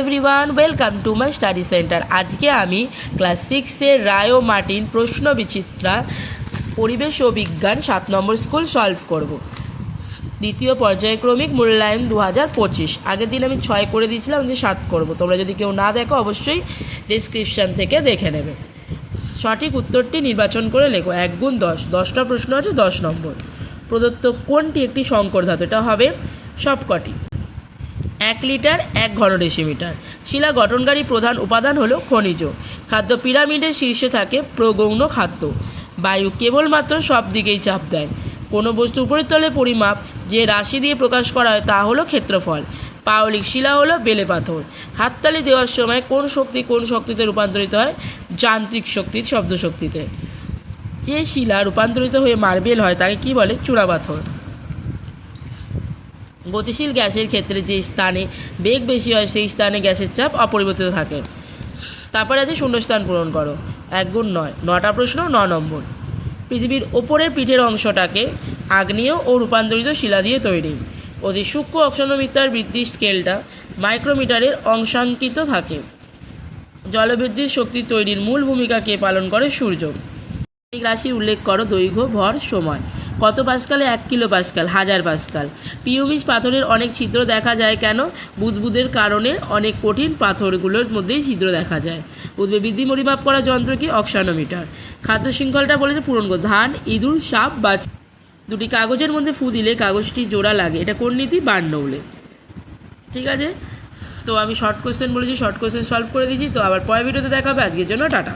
Everyone welcome to my study centre আজকে আমি class সিক্সের রায়ো মার্টিন প্রশ্ন বিচিত্রা পরিবেশ ও বিজ্ঞান সাত নম্বর স্কুল সলভ করব। দ্বিতীয় পর্যায়ক্রমিক মূল্যায়ন দু হাজার পঁচিশ। আগের দিন আমি ছয় করে দিয়েছিলাম যে সাত করব। তোমরা যদি কেউ না দেখো, অবশ্যই ডিসক্রিপশান থেকে দেখে নেবে। সঠিক উত্তরটি নির্বাচন করে লেখো। এক গুণ দশ। দশটা প্রশ্ন আছে, দশ নম্বর। প্রদত্ত কোনটি একটি সংকর ধাতু? এটা হবে সবকটি। এক লিটার, এক ঘন ডেসিমিটার শিলা গঠনকারী প্রধান উপাদান হলো খনিজ। খাদ্য পিরামিডের শীর্ষে থাকে প্রগৌণ খাদ্য। বায়ু কেবলমাত্র সব দিকেই চাপ দেয়। কোনো বস্তু উপরিতলে পরিমাপ যে রাশি দিয়ে প্রকাশ করা হয় তা হলো ক্ষেত্রফল। পাওলিক শিলা হলো বেলে পাথর। হাততালি দেওয়ার সময় কোন শক্তি কোন শক্তিতে রূপান্তরিত হয়? যান্ত্রিক শক্তি শব্দ শক্তিতে যে শিলা রূপান্তরিত হয়ে মার্বেল হয় তাকে কি বলে? চূড়াপাথর। গতিশীল গ্যাসের ক্ষেত্রে যে স্থানে বেগ বেশি হয়, সেই স্থানে গ্যাসের চাপ অপরিবর্তিত থাকে। তারপরে আছে শূন্যস্থান পূরণ করো, এক গুণ নয়। নটা প্রশ্ন, ন নম্বর। পৃথিবীর ওপরের পিঠের অংশটাকে আগ্নেয় ও রূপান্তরিত শিলা দিয়ে তৈরি। অতি সূক্ষ্ম অক্সনোমিটার বৃদ্ধির স্কেলটা মাইক্রোমিটারের অংশাঙ্কিত থাকে। জলবিদ্যুৎ শক্তি তৈরির মূল ভূমিকা কে পালন করে সূর্য? রাশি উল্লেখ করো দৈর্ঘ্য, ভর, সময়। কত পাস্কালে? এক কিলো পাস্কাল, হাজার পাস্কাল। পিউমিজ পাথরের অনেক ছিদ্র দেখা যায় কেন? বুদবুদের কারণে অনেক কঠিন পাথরগুলোর মধ্যেই ছিদ্র দেখা যায়। উদ্ভিদ বৃদ্ধি, পরিমাপ করা যন্ত্র কি? অক্সানোমিটার। খাদ্য শৃঙ্খলটা বলেছে পূরণ ধান, ইঁদুর, সাপ বা দুটি কাগজের মধ্যে ফু দিলে কাগজটি জোড়া লাগে। এটা কোন নীতি? বার্নৌলে। ঠিক আছে? তো আমি শর্ট কোশ্চেন বলেছি শর্ট কোয়েশ্চেন সলভ করে দিয়েছি। তো আবার পরের ভিডিওতে দেখা হবে আজকের জন্য টাটা।